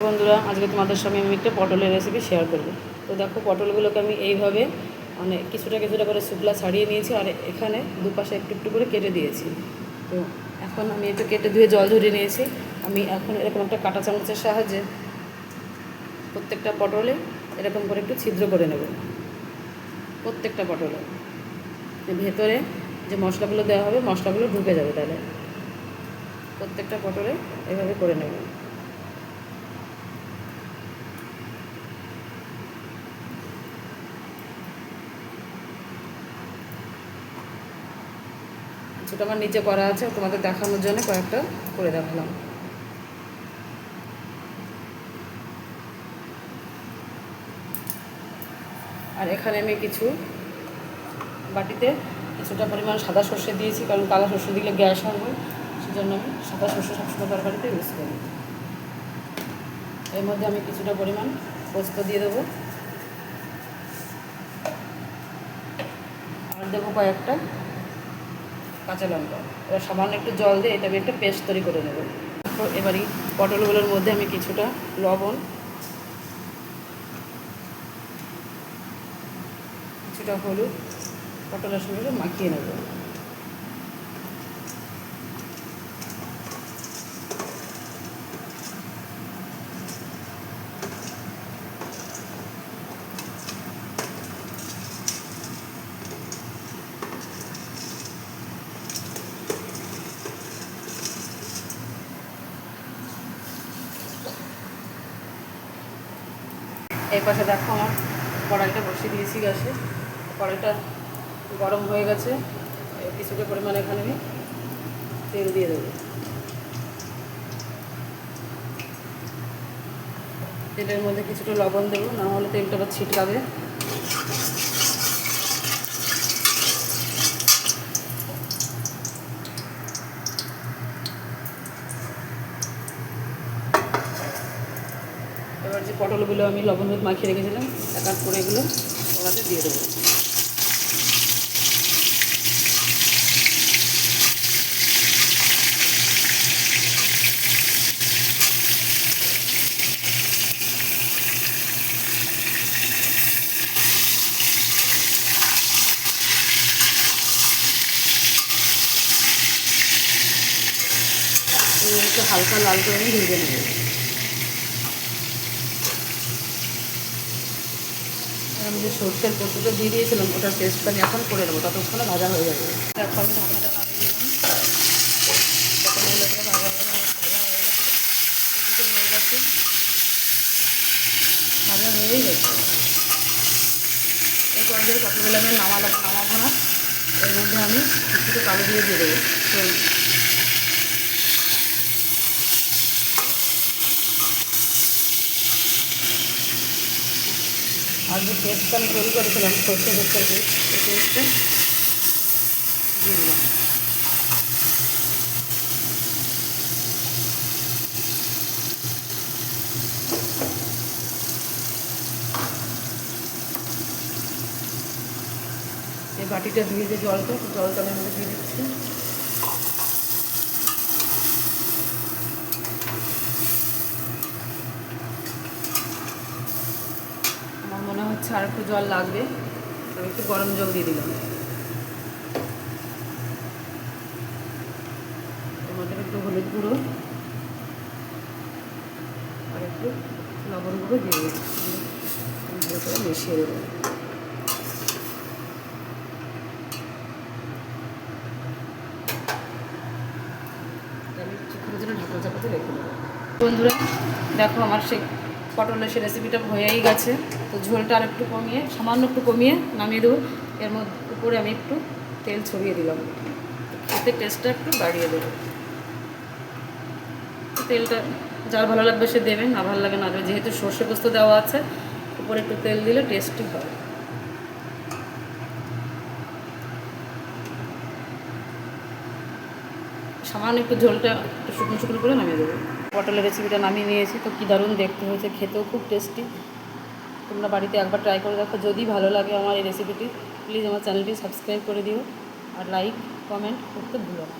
বন্ধুরা, আজকে তোমাদের সঙ্গে আমি একটা পটলের রেসিপি শেয়ার করব। তো দেখো, পটলগুলোকে আমি এইভাবে মানে কিছুটা কিছুটা করে শুকলা ছাড়িয়ে নিয়েছি আর এখানে দুপাশে একটু একটু করে কেটে দিয়েছি। তো এখন আমি একটু কেটে ধুয়ে জল ঝরিয়ে নিয়েছি। আমি এখন এরকম একটা কাঁটা চামচের সাহায্যে প্রত্যেকটা পটলে এরকম করে একটু ছিদ্র করে নেব। প্রত্যেকটা পটলে। ভেতরে যে মশলাগুলো দেওয়া হবে, মশলাগুলো ঢুকে যাবে তাহলে। প্রত্যেকটা পটলে এভাবে করে নেব। কিছুটা আমার নিচে করা আছে, তোমাদের দেখানোর জন্য কয়েকটা করে দেখালাম। আর এখানে আমি কিছু বাটিতে কিছুটা পরিমাণ সাদা সর্ষে দিয়েছি, কারণ কালো সর্ষে দিলে গ্যাস হবে সেজন্য আমি সাদা সর্ষে সবসময় তরকারিতে ইউজ করি। এর মধ্যে আমি কিছুটা পরিমাণ পোস্ত দিয়ে দেবো। আর দেবো কয়েকটা কাঁচা লঙ্কা। এবার সামান্য একটু জল দিয়ে এটা আমি একটা পেস্ট তৈরি করে নেব। তারপর এবারই পটলগুলোর মধ্যে আমি কিছুটা লবণ, কিছুটা হলুদ পটলের সঙ্গে মাখিয়ে নেব। এই পাশে দেখো আমার কড়াইটা বসিয়ে দিয়েছি গ্যাসে। কড়াইটা গরম হয়ে গেছে। কিছুটা পরিমাণ এখানে আমি তেল দিয়ে দেবো। তেলের মধ্যে কিছুটা লবণ দেবো, না হলে তেলটা আবার ছিটকাবে। এবার যে পটলগুলো আমি লবণ হলুদ মাখিয়ে রেখেছিলাম, এক আধ করে এগুলো ওনাতে দিয়ে দেবো। একটু হালকা লাল করে আমি নেব। আমি যে সর্ষের পোস্তটা দিয়ে দিয়েছিলাম ওটার পেস্টটা আমি এখন করে নেব, ততক্ষণে ভাজা হয়ে যাবে। এখন ঢাকনাটা হয়ে হয়ে হয়েই এই পটলগুলো আমি নামালাম, নামাবো না, এর মধ্যে আমি কিছুটা কালো দিয়ে দিয়ে দেবো। আর যে পেস্টটা আমি তৈরি করেছিলাম সর্ষে পেস্টের পেস্ট পেস্টটা দিয়ে এই বাটিটা ধুয়ে যে জলটা জলটা আমি দিয়ে দিচ্ছি। হচ্ছে আর একটু জল লাগবে। আমি একটু গরম জল দিয়ে দিলাম। মধ্যে একটু হলুদ গুঁড়ো, আর একটু লবণ গুঁড়ো দিয়ে দিচ্ছি করে মিশিয়ে দেবো আমি দেবো। বন্ধুরা, দেখো আমার সেই পটলের সেই রেসিপিটা হয়েই গেছে। তো ঝোলটা আর একটু কমিয়ে, সামান্য একটু কমিয়ে নামিয়ে দেবো। এর মধ্যে উপরে আমি একটু তেল ছড়িয়ে দিলাম। খেতে টেস্টটা একটু বাড়িয়ে দেবো। তেলটা যার ভালো লাগবে সে দেবে, না ভালো লাগে না দেবে। যেহেতু সর্ষে পোস্ত দেওয়া আছে, উপরে একটু তেল দিলে টেস্টি হবে সামান্য একটু ঝোলটা একটু শুকনো শুকনো করে নামিয়ে দেবো। পটলের রেসিপিটা নামিয়ে নিয়েছি। তো কী দারুণ দেখতে হয়েছে, খেতেও খুব টেস্টি তোমরা বাড়িতে একবার ট্রাই করে দেখো, যদি ভালো লাগে আমার এই রেসিপিটি প্লিজ আমার চ্যানেলটি সাবস্ক্রাইব করে দিও। আর লাইক কমেন্ট করতে ভুলো না।